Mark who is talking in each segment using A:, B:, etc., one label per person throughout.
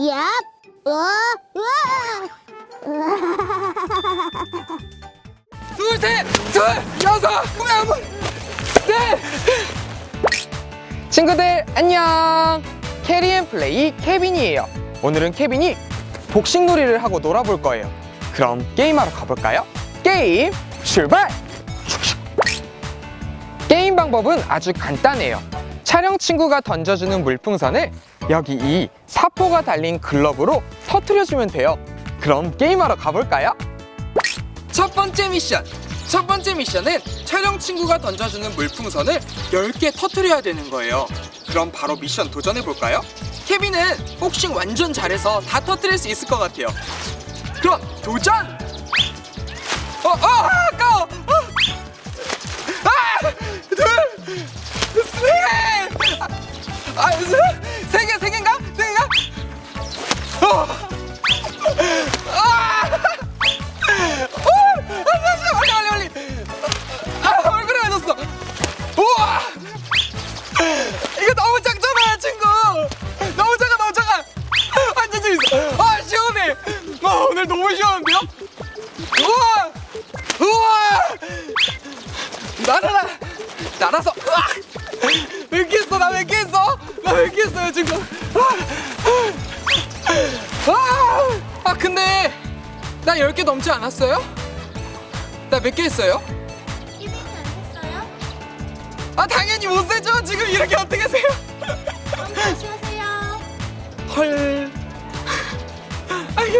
A: 얍! 어? 우와!
B: 둘, 셋, 둘, 여섯, 스물, 네. 친구들 안녕. 캐리앤플레이 케빈이에요. 오늘은 케빈이 복싱놀이를 하고 놀아볼 거예요. 그럼 게임하러 가볼까요? 게임 출발! 게임 방법은 아주 간단해요. 촬영 친구가 던져주는 물풍선을 여기 이 사포가 달린 글러브로 터트려주면 돼요. 그럼 게임하러 가볼까요? 첫 번째 미션. 첫 번째 미션은 촬영 친구가 던져주는 물풍선을 10개 터트려야 되는 거예요. 그럼 바로 미션 도전해 볼까요? 케빈은 복싱 완전 잘해서 다 터트릴 수 있을 것 같아요. 그럼 도전! 어, 어, 아까워! 어. 아! 둘! 아, 오늘 너무 시원한데요? 우와! 우와! 날아라! 날아서! 몇개 했어? 나몇개 했어? 나몇개 했어요, 친구? 아! 아! 아, 근데 나 10개 넘지 않았어요? 나 몇 개 했어요?
A: 안?
B: 아 당연히 못 세죠 지금 이렇게 어떻게 세요
A: 다시 하세요.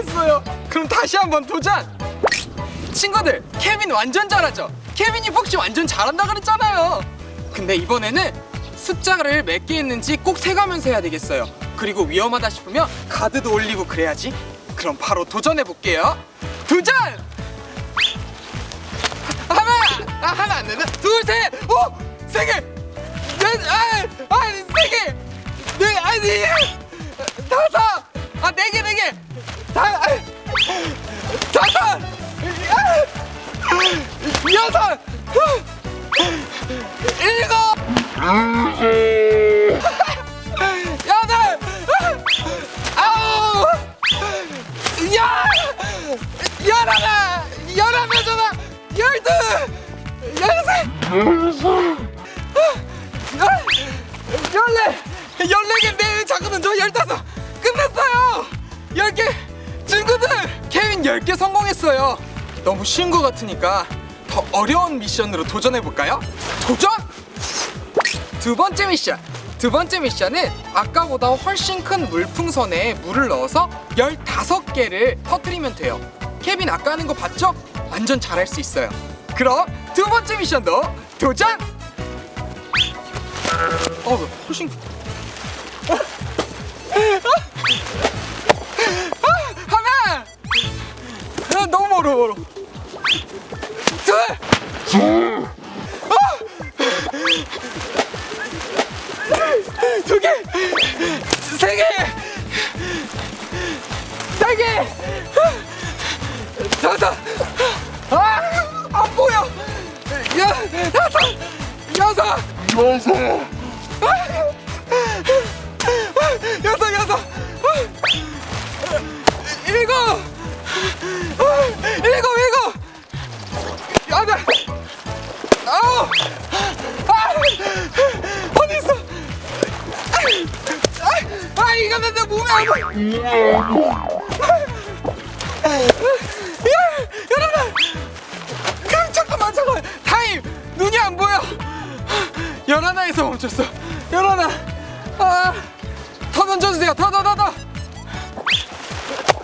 B: 알겠어요. 그럼 다시 한번 도전. 친구들 케빈 완전 잘하죠? 케빈이 복싱 완전 잘한다 그랬잖아요. 근데 이번에는 숫자를 몇개 했는지 꼭 세가면서 해야 되겠어요. 그리고 위험하다 싶으면 가드도 올리고 그래야지. 그럼 바로 도전해 볼게요. 도전! 하나! 아 하나 안 되나? 둘셋 오 세 개! 넷, 아, 아, 세 개, 네, 아니, 여섯, 일곱, 여덟, 아홉, 야, 열하나, 열하나, 전화, 열둘, 열셋. 열, 열네, 열네 개인데 자꾸 저 열다섯! 끝났어요. 열 개, 친구들! 케빈 열 개 성공했어요. 너무 쉬운 것 같으니까 더 어려운 미션으로 도전해 볼까요? 도전! 두 번째 미션. 두 번째 미션은 아까보다 훨씬 큰 물풍선에 물을 넣어서 15개를 터트리면 돼요. 케빈 아까 하는 거 봤죠? 완전 잘할 수 있어요. 그럼 두 번째 미션도 도전! 어, 훨씬. 아, 하나. 아, 너무 멀어. 둘. 아! 두 개, 세 개, 네 개, 다섯. 아, 안 보여. 여, 다섯, 여섯. 여섯 아 이거 야, 여러분 그럼 잠깐만 잠깐만 타임 눈이 안 보여 열하나에서 멈췄어 열하나 아 더 던져주세요 더 더 더더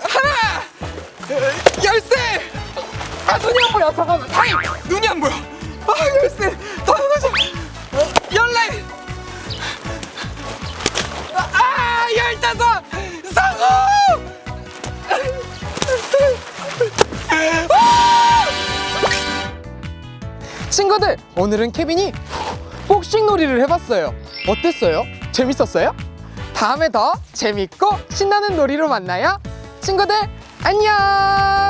B: 하나 열세 아 눈이 안 보여 잠깐만 타임 눈이 안 보여 친구들 오늘은 케빈이 복싱 놀이를 해봤어요 어땠어요? 재밌었어요? 다음에 더 재밌고 신나는 놀이로 만나요 친구들 안녕